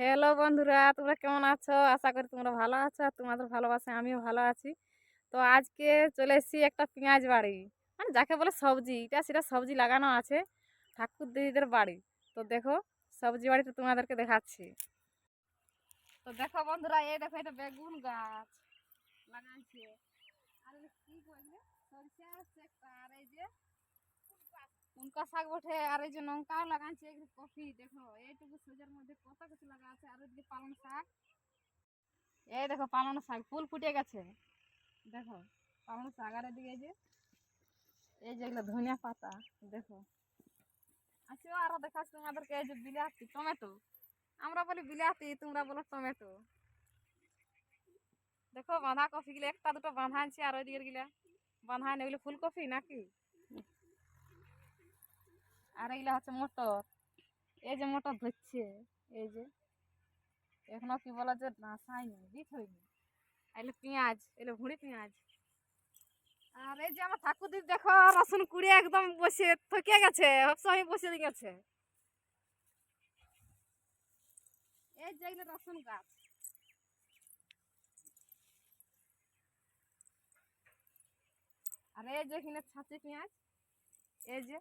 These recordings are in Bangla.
হ্যালো বন্ধুরা, তোমরা কেমন আছো? আশা করি তোমরা ভালো আছো আর তোমাদের ভালোবাসে আমিও ভালো আছি। তো আজকে চলে এসেছি একটা পেঁয়াজ বাড়ি। মানে যাকে বলে সবজি, এটা সেটা সবজি লাগানো আছে ঠাকুর দিদিদের বাড়ি। তো দেখো, সবজি বাড়িতে তোমাদেরকে দেখাচ্ছি। তো দেখো বন্ধুরা, এই দেখো, এটা বেগুন গাছ লাগাইছে। আর কি বললে সরষে আর এই যে উনকা শাক বটে আর এই যে লঙ্কাও লাগাইছে এগুলো কফি দেখো এইটুকু সোজার মধ্যে কত কিছু লাগা আছে আর ওইদিকে পালং শাক এই দেখো পালং শাক ফুল ফুটে গেছে দেখো পালং শাক আর এদিকে যে এই যে এগুলো ধনিয়া পাতা দেখো আচ্ছা আরও দেখাচ্ছি তোমাদেরকে এই যে বিলাতি টমেটো আমরা বলি বিলাতি তোমরা বলো টমেটো দেখো বাঁধাকপি গুলো একটা দুটো বাঁধা আনছি আর ওইদিকে গিলা বাঁধা ওগুলো ফুলকপি নাকি আর এগুলো হচ্ছে মটর। এই যে মটর ধরছে, এই যে। এখনও কি বলা যে না সাইনি বিট হয়নি এগুলো পেঁয়াজ এগুলো ভুঁড়ি পেঁয়াজ। আর এই যে আমার ঠাকুর দিদি দেখো, রসুন কুড়িয়ে একদম বসে থকে গেছে সবসময় বসে গেছে। এই যে এগুলো রসুন গাছ। আর এই যে এখানে ছাঁচি পেঁয়াজ, এই যে।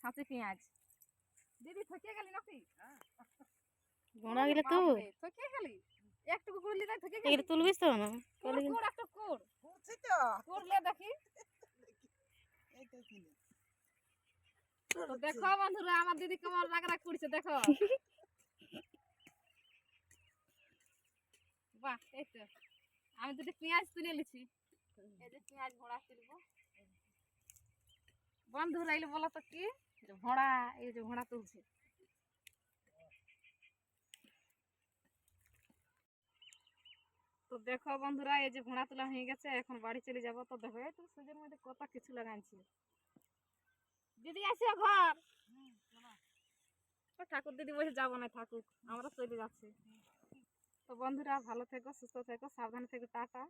ছাঁচি পেঁয়াজ। দিদি থকে গেলি নাকি? গোড়া গেলে তো। বাপরে, থকে গেলি? একটু কুড়লি তাই থকে গেলি? তুলবিস তো না? কুড় কুড় একটু কুড়। কুড়লে দেখি। দেখো বন্ধুরা আমার দিদি কেমন রাগ রাগ করছে দেখো। বাহ এই তো। আমি দুটো পেঁয়াজ তুলে নিছি এই যে পেঁয়াজ ভোড়া তুলবো। বন্ধুরা এগুলো বলো তো কি? ভোড়া, এই যে ভোড়া তুলছে। তো দেখো বন্ধুরা, এই যে ভোড়া তোলা হয়ে গেছে, এখন বাড়ি চলে যাব। তো দেখো, এই তো সুজের মধ্যে কত কিছু লাগাইছি। দিদি আসিও ঘর? ঠাকুর দিদি বসে যাব না ঠাকুর আমরা চলে যাচ্ছি। তো বন্ধুরা, ভালো থেকো, সুস্থ থেকো, সাবধানে থেকো, টাটা।